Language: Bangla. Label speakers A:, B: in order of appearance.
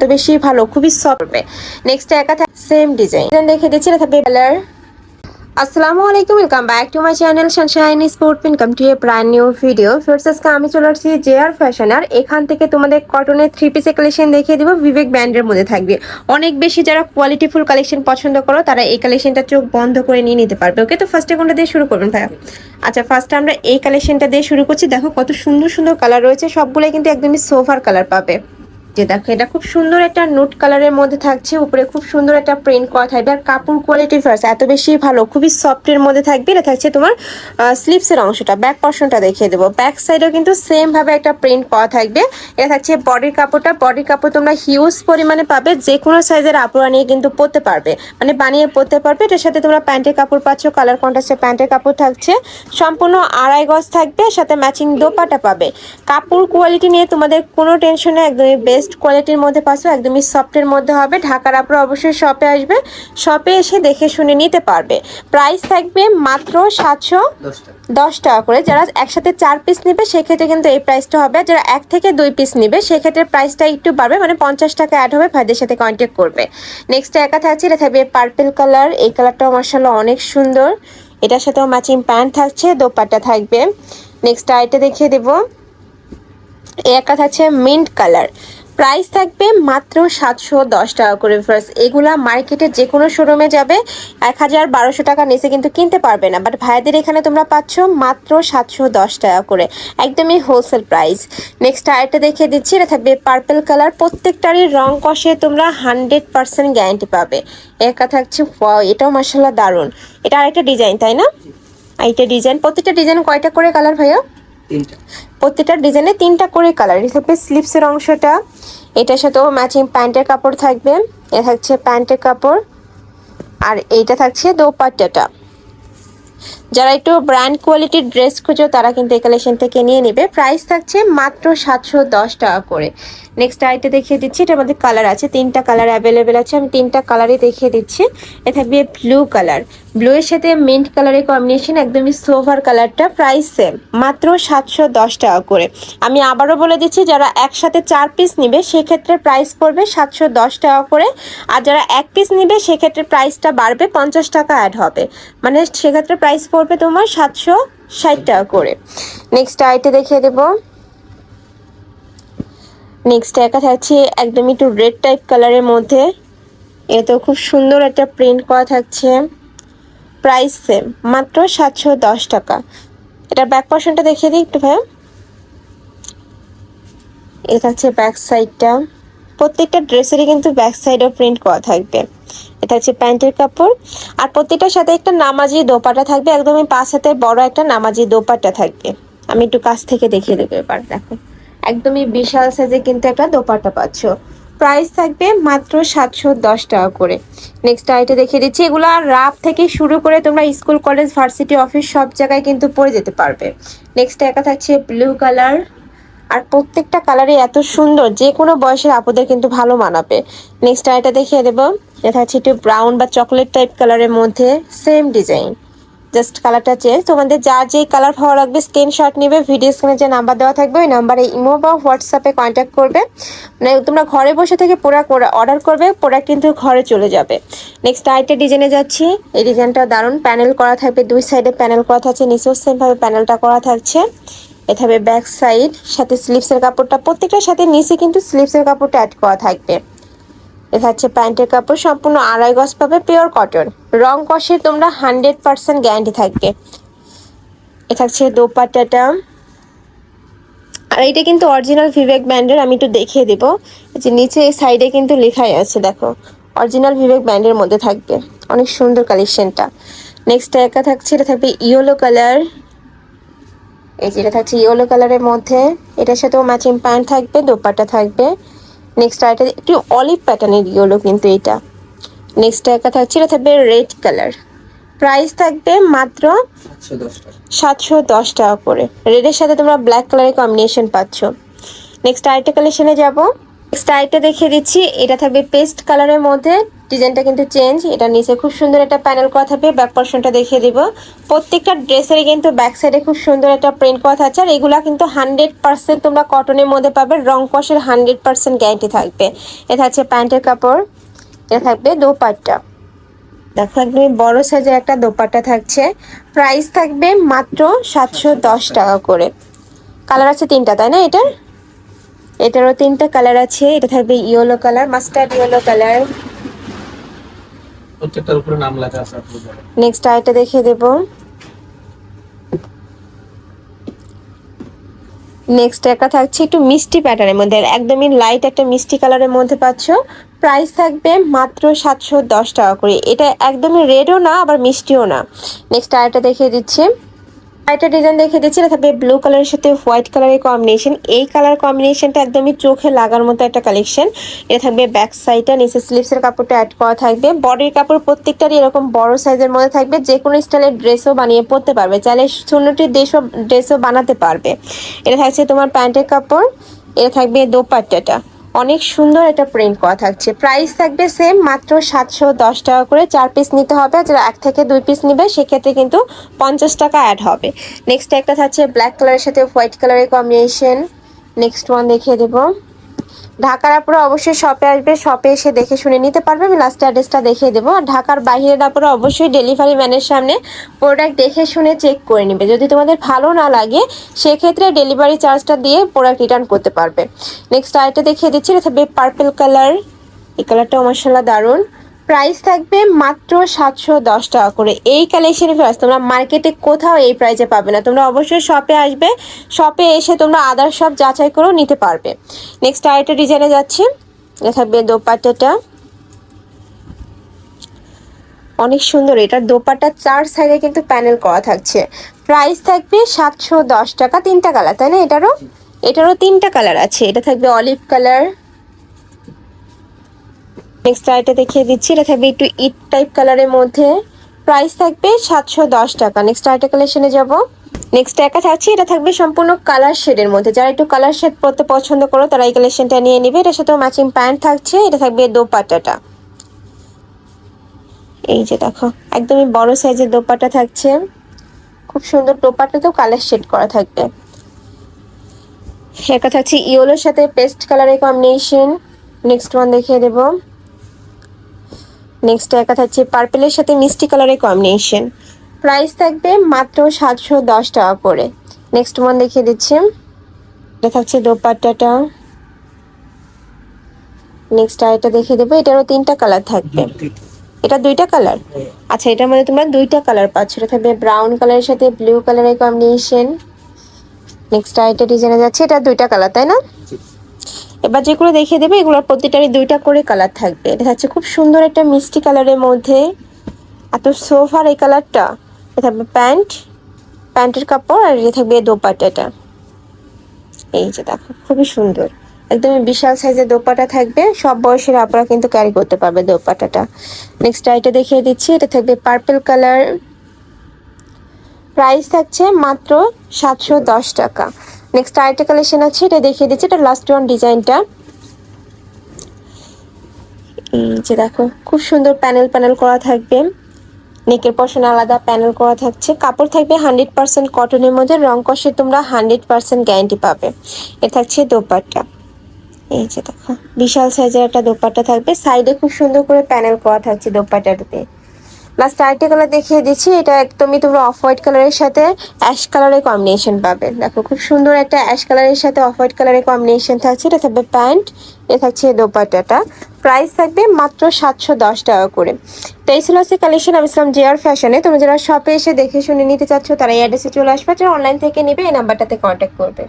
A: এত বেশি ভালো, খুবই সফট নেক্সট একা থাকে সেম ডিজাইন দেখে দিচ্ছি, এটা থাকবে কালার আসসালামু আলাইকুম welcome back to my channel sunshine sport come to a brand new video first আজকে আমি চলে আসছি জে আর ফ্যাশন আর এখান থেকে তোমাদের কটনের থ্রি পিসের কালেকশন দেখিয়ে দিব। বিবেক ব্র্যান্ডের মধ্যে থাকবে। অনেক বেশি যারা কোয়ালিটিফুল কালেকশন পছন্দ করো, তারা এই কালেকশনটা চোখ বন্ধ করে নিয়ে নিতে পারবে। ওকে তো ফার্স্টে কোনটা দিয়ে শুরু করবেন ভাইয়া? আচ্ছা ফার্স্টে আমরা এই কালেকশনটা দিয়ে শুরু করছি। দেখো কত সুন্দর সুন্দর কালার রয়েছে, সবগুলোই কিন্তু একদমই সোফার কালার পাবে। যে দেখো, এটা খুব সুন্দর একটা নোট কালারের মধ্যে থাকছে, উপরে খুব সুন্দর একটা প্রিন্ট করা থাকবে। আর কাপড় কোয়ালিটি ফার্স্ট এত বেশি ভালো, খুবই সফটের মধ্যে থাকবে। এটা থাকছে তোমার স্লিপসের অংশটা ব্যাক পর্শনটা দেখিয়ে দেবো। ব্যাক সাইডেও কিন্তু সেম ভাবে একটা প্রিন্ট করা থাকবে। এটা থাকছে বডির কাপড়টা। বডির কাপড় তোমরা হিউজ পরিমাণে পাবে যে কোনো সাইজের আপুরা নিয়ে কিন্তু পরতে পারবে। মানে বানিয়ে পরতে পারবে। এটার সাথে তোমরা প্যান্টের কাপড় পাচ্ছ কালার কন্ট্রাস্টের প্যান্টের কাপড় থাকছে। সম্পূর্ণ আড়াই গজ থাকবে, সাথে ম্যাচিং দোপাটা পাবে। কাপড় কোয়ালিটি নিয়ে তোমাদের কোনো টেনশনে একদমই বেস্ট কোয়ালিটির মধ্যে পাচ্ছ একদমই সফটের মধ্যে হবে। ঢাকার আপুরা অবশ্যই শপে আসবে। শপে এসে দেখে শুনে নিতে পারবে। প্রাইস থাকবে মাত্র সাতশো দশ টাকা। করে। যারা একসাথে চার পিস নেবে সেক্ষেত্রে কিন্তু এই প্রাইসটা হবে। আর যারা এক থেকে দুই পিস নেবে সেক্ষেত্রে প্রাইসটা একটু বাড়বে। মানে পঞ্চাশ টাকা অ্যাড হবে ভাইদের সাথে কন্ট্যাক্ট করবে। নেক্সট একা থাকছে এটা থাকবে পার্পেল কালার এই কালারটাও মার্শাল্লাহ অনেক সুন্দর। এটার সাথেও ম্যাচিং প্যান্ট থাকছে দোপাট্টা থাকবে। নেক্সট আইটা দেখিয়ে দেবো। এই একটা থাকছে মিন্ট কালার প্রাইস থাকবে মাত্র সাতশো দশ টাকা করে ফার্স্ট এগুলা মার্কেটে যে কোনো শোরুমে যাবে এক হাজার বারোশো টাকা নিচে কিন্তু কিনতে পারবে না। বাট ভাইদের এখানে তোমরা পাচ্ছ মাত্র সাতশো দশ টাকা করে। একদমই হোলসেল প্রাইস নেক্সট আরেকটা দেখিয়ে দিচ্ছি, এটা থাকবে পার্পেল কালার প্রত্যেকটারই রং কষে তোমরা হান্ড্রেড পার্সেন্ট গ্যারান্টি পাবে। একা থাকছে এটাও মার্শাল্লাহ দারুণ। এটা আরেকটা ডিজাইন তাই না? এইটা ডিজাইন প্রত্যেকটা ডিজাইন কয়টা করে কালার ভাইয়া? প্রত্যেকটা ডিজাইনে তিনটা করে কালার এটা থাকবে স্লিপসের অংশটা, এটার সাথেও ম্যাচিং প্যান্টের কাপড় থাকবে এটা থাকছে প্যান্টের কাপড়, আর এইটা থাকছে দোপাট্টাটা। যারা একটু ব্র্যান্ড কোয়ালিটির ড্রেস খুঁজো, তারা কিন্তু এই কালেকশন থেকে নিয়ে নেবে। প্রাইস থাকছে মাত্র সাতশো দশ টাকা করে। নেক্সট আইটা দেখিয়ে দিচ্ছি, এটার মধ্যে কালার আছে, তিনটা কালার অ্যাভেলেবেল আছে। আমি তিনটা কালারই দেখিয়ে দিচ্ছি। এ থাকবে ব্লু কালার ব্লু এর সাথে মিন্ট কালারের কম্বিনেশন একদমই সোভার কালারটা প্রাইস সেম মাত্র সাতশো দশ টাকা করে। আমি আবারও বলে দিচ্ছি, যারা একসাথে চার পিস নিবে, সেক্ষেত্রে প্রাইস পড়বে সাতশো দশ টাকা করে। আর যারা এক পিস নিবে, সেক্ষেত্রে প্রাইসটা বাড়বে পঞ্চাশ টাকা অ্যাড হবে। মানে সেক্ষেত্রে প্রাইস পড়বে তোমার সাতশো ষাট টাকা করে। নেক্সট আইটে দেখিয়ে দেবো। নেক্সট একা থাকছে একদম একটু রেড টাইপ কালারের মধ্যে। এ তো খুব সুন্দর একটা প্রিন্ট করা থাকছে। প্রাইস সেম মাত্র সাতশো দশ টাকা। এটা ব্যাক পোর্শনটা দেখিয়ে দিই একটু ভাই এটা হচ্ছে ব্যাক সাইডটা প্রত্যেকটা ড্রেসেরই কিন্তু ব্যাক সাইডেও প্রিন্ট করা থাকবে। এটা হচ্ছে প্যান্টের কাপড়। আর প্রত্যেকটার সাথে একটা নামাজি দোপাটা থাকবে। একদমই পাঁচ হাতের বড় একটা নামাজি দোপাটা থাকবে। আমি একটু কাছ থেকে দেখিয়ে দেবো এবার, দেখো। একদমই বিশাল সাইজে কিন্তু একটা দোপাটা পাচ্ছ। প্রাইস থাকবে মাত্র সাতশো দশ টাকা করে। নেক্সট আইটে দেখিয়ে দিচ্ছি। এগুলো রাফ থেকে শুরু করে তোমরা স্কুল, কলেজ, ভার্সিটি, অফিস সব জায়গায় কিন্তু পরে যেতে পারবে। নেক্সট একা থাকছে ব্লু কালার আর প্রত্যেকটা কালারই এত সুন্দর যে কোনো বয়সের আপুদের কিন্তু ভালো মানাবে। নেক্সট আইটা দেখিয়ে দেবো। এটা হচ্ছে একটু ব্রাউন বা চকলেট টাইপ কালারের মধ্যে সেম ডিজাইন জাস্ট কালারটা চেঞ্জ তোমাদের যার যেই কালার ভালো লাগবে স্ক্রিনশট নেবে ভিডিও স্ক্রিনে যে নাম্বার দেওয়া থাকবে, ওই নাম্বারে ইমো বা হোয়াটসঅ্যাপে কন্ট্যাক্ট করবে। মানে তোমরা ঘরে বসে থেকে প্রোডাক্ট অর্ডার করবে প্রোডাক্ট কিন্তু ঘরে চলে যাবে। নেক্সট আরেকটা ডিজাইনে যাচ্ছি। এই ডিজাইনটা দারুণ। প্যানেল করা থাকবে, দুই সাইডে প্যানেল করা থাকছে, নিচেও সেমভাবে প্যানেলটা করা থাকছে। এটা হবে ব্যাক সাইড সাথে স্লিপসের কাপড়টা, প্রত্যেকটার সাথে নিচে কিন্তু স্লিপসের কাপড়টা অ্যাড করা থাকবে। এটা হচ্ছে প্যান্টের কাপড় সম্পূর্ণ আড়াই গজ পাবে পিওর কটন রং কষে তোমরা হান্ড্রেড পার্সেন্ট গ্যারান্টি থাকবে। এটা হচ্ছে দোপাট্টাটা। আর এটা কিন্তু অরিজিনাল ভিভেক ব্র্যান্ডের আমি একটু দেখিয়ে দেবো। যে নিচে এই সাইডে কিন্তু লেখাই আছে, দেখো। অরিজিনাল ভিভেক ব্র্যান্ডের মধ্যে থাকবে। অনেক সুন্দর কালেকশনটা নেক্সট একা থাকছে, এটা থাকবে ইয়েলো কালার এই যেটা থাকছে ইয়েলো কালারের মধ্যে, এটার সাথেও ম্যাচিং প্যান্ট থাকবে, দোপাট্টা থাকবে। নেক্সট আরেকটা একটু অলিভ প্যাটার্নের ইয়েলো কিন্তু এটা। নেক্সট একটা থাকছে, এটা থাকবে রেড কালার প্রাইস থাকবে মাত্র
B: সাতশো
A: দশ টাকা করে। রেডের সাথে তোমরা ব্ল্যাক কালারের কম্বিনেশন পাচ্ছ। নেক্সট আরেকটা কালেকশনে যাব। স্টাইলটা দেখিয়ে দিচ্ছি, এটা থাকবে পেস্ট কালারের মধ্যে। ডিজাইনটা কিন্তু চেঞ্জ। এটা নিচে খুব সুন্দর একটা প্যানেল করা থাকবে ব্যাক পোর্শনটা দেখিয়ে দিব। প্রত্যেকটা ড্রেসেরই কিন্তু ব্যাক সাইডে খুব সুন্দর একটা প্রিন্ট করা থাকছে আর এগুলা কিন্তু হান্ড্রেড পার্সেন্ট তোমরা কটনের মধ্যে পাবে, রং কষের হান্ড্রেড পার্সেন্ট গ্যারান্টি থাকবে। এটা হচ্ছে প্যান্টের কাপড় এটা থাকবে দোপাট্টা। দেখো একদমই বড় সাইজের একটা দোপাট্টা থাকছে। প্রাইস থাকবে মাত্র সাতশো দশ টাকা করে। কালার আছে তিনটা, তাই না এটার? এটারও তিনটা কালার আছে, এটা থাকবে yellow colour mustard yellow colour
B: প্রত্যেকটার উপরে নাম লেখা আছে
A: নেক্সট আইটা দেখিয়ে দেব। নেক্সট একটা থাকছে একটু মিষ্টি প্যাটার্নের মধ্যে। একদমই লাইট একটা মিষ্টি কালারের মধ্যে পাচ্ছ। প্রাইস থাকবে মাত্র সাতশো দশ টাকা করে। এটা একদমই রেডও না, আবার মিষ্টিও না। নেক্সট আরেকটা দেখিয়ে দিচ্ছি। আরেকটা ডিজাইন দেখিয়ে দিচ্ছি, এটা থাকবে ব্লু কালারের সাথে হোয়াইট কালারের কম্বিনেশন এই কালার কম্বিনেশনটা একদমই চোখে লাগার মতো একটা কালেকশন এটা থাকবে ব্যাক সাইডটা নিচে স্লিভসের কাপড়টা অ্যাড করা থাকবে। বডির কাপড় প্রত্যেকটারই এরকম বড় সাইজের মধ্যে থাকবে। যে কোনো স্টাইলের ড্রেসও বানিয়ে পরতে পারবে। চাইলে শূন্যটি দেশও ড্রেসও বানাতে পারবে। এটা থাকছে তোমার প্যান্টের কাপড়। এটা থাকবে দোপাট্টাটা। অনেক সুন্দর একটা প্রিন্ট করা থাকছে। প্রাইস থাকবে সেম মাত্র সাতশো দশ টাকা করে চার পিস নিতে হবে। যারা এক থেকে দুই পিস নেবে, সেক্ষেত্রে কিন্তু পঞ্চাশ টাকা অ্যাড হবে। নেক্সট একটা থাকছে ব্ল্যাক কালারের সাথে হোয়াইট কালারের কম্বিনেশন নেক্সট ওয়ান দেখিয়ে দেবো। ঢাকার আপুরা অবশ্যই শপে আসবে শপে এসে দেখে শুনে নিতে পারবে। আমি লাস্ট অ্যাড্রেসটা দেখিয়ে দেবো। আর ঢাকার বাইরের আপুরা অবশ্যই ডেলিভারি ম্যানের সামনে প্রোডাক্ট দেখে শুনে চেক করে নেবে। যদি তোমাদের ভালো না লাগে, সেক্ষেত্রে ডেলিভারি চার্জটা দিয়ে প্রোডাক্ট রিটার্ন করতে পারবে। নেক্সট আইটা দেখিয়ে দিচ্ছি, এটা পার্পল কালার এই কালারটাও মশলা দারুণ। প্রাইস থাকবে মাত্র সাতশো দশ টাকা করে। এই কালেকশনের প্রাইস তোমরা মার্কেটে কোথাও এই প্রাইসে পাবে না। তোমরা অবশ্যই শপে আসবে শপে এসে তোমরা আদার সব যাচাই করেও নিতে পারবে। নেক্সট আরেকটা ডিজাইনে যাচ্ছে। থাকবে দোপাট্টাটা। অনেক সুন্দর, এটার দোপাট্টা চার সাইডে কিন্তু প্যানেল করা থাকছে। প্রাইস থাকবে সাতশো দশ টাকা, তিনটা কালার তাই না এটারও? এটারও তিনটা কালার আছে। এটা থাকবে অলিভ কালার নেক্সট আইটা দেখিয়ে দিচ্ছি। এটা থাকবে একটু ইট টাইপ কালারের মধ্যে। প্রাইস থাকবে সাতশো দশ টাকা। নেক্সট আইটা কালেকশনে যাব। নেক্সট একা থাকছে। এটা থাকবে সম্পূর্ণ কালার শেডের মধ্যে। যারা একটু কালার শেড পরতে পছন্দ করো, তারা এই কালেকশনটা নিয়ে নিবে। এটার সাথেও ম্যাচিং প্যান্ট থাকছে। এটা থাকবে দোপাট্টাটা। এই যে দেখো, একদমই বড় সাইজের দোপাট্টা থাকছে। খুব সুন্দর দোপাট্টাতেও কালার শেড করা থাকবে। একা থাকছে। ইয়েলোর সাথে পেস্ট কালারের কম্বিনেশন নেক্সট ওয়ান দেখিয়ে দেবো। নেক্সট একা থাকছে পার্পেলের সাথে মিষ্টি কালারের কম্বিনেশন প্রাইস থাকবে মাত্র সাতশো দশ টাকা করে। নেক্সট ওয়ান দেখিয়ে দিচ্ছি। এটা থাকছে দোপাট্টাটা। নেক্সট আরেকটা দেখিয়ে দেবো এটারও তিনটা কালার থাকবে। এটা দুইটা কালার আচ্ছা এটার মধ্যে তোমরা দুইটা কালার পাচ্ছ। এটা থাকবে ব্রাউন কালারের সাথে ব্লু কালারের কম্বিনেশন নেক্সট আরেকটা ডিজাইনে যাচ্ছে এটা দুইটা কালার তাই না? এবার যেগুলো দেখিয়ে দেবে, এগুলোর প্রতিটারই দুইটা করে কালার থাকবে। এটা হচ্ছে খুব সুন্দর একটা মিষ্টি কালারের মধ্যে। এত সোফার এই কালারটা এটা থাকবে প্যান্ট, প্যান্টের কাপড় আর এটা থাকবে দোপাট্টাটা। এই যে দেখো, খুবই সুন্দর। একদমই বিশাল সাইজের দোপাটা থাকবে। সব বয়সের আপনারা কিন্তু ক্যারি করতে পারবে দোপাটাটা নেক্সট আইটা দেখিয়ে দিচ্ছি, এটা থাকবে পার্পল কালার প্রাইস থাকছে মাত্র সাতশো দশ টাকা। নেক্সট আরেকটা কালেকশন আছে এটা দেখিয়ে দিচ্ছি, এটা লাস্ট ওয়ান ডিজাইনটা এই যে দেখো, খুব সুন্দর প্যানেল প্যানেল করা থাকবে। নেকের পশন আলাদা প্যানেল করা থাকছে। কাপড় থাকবে হান্ড্রেড পার্সেন্ট কটনের মধ্যে, রং কষে তোমরা হান্ড্রেড পার্সেন্ট গ্যারান্টি পাবে। এটা থাকছে দোপাট্টা। এই যে দেখো, বিশাল সাইজের একটা দোপাট্টা থাকবে। সাইডে খুব সুন্দর করে প্যানেল করা থাকছে দোপাট্টাটাতে। লাস্ট আরেকটা কালার দেখিয়ে দিচ্ছি, এটা একদমই তোমরা অফ হোয়াইট কালারের সাথে অ্যাশ কালারের কম্বিনেশন পাবে। দেখো, খুব সুন্দর একটা অ্যাশ কালারের সাথে অফ হোয়াইট কালারের কম্বিনেশন থাকছে। এটা থাকবে প্যান্ট এটা থাকছে দোপাট্টাটা। প্রাইস থাকবে মাত্র সাতশো দশ টাকা করে। তো এই ছিল আজকে কালেকশন আমি ইসলাম জেআর ফ্যাশনে তুমি যারা শপে এসে দেখে শুনে নিতে চাচ্ছ, তারা এই অ্যাড্রেসে চলে আসবে। যারা অনলাইন থেকে নেবে, এই নাম্বারটাতে কন্ট্যাক্ট করবে।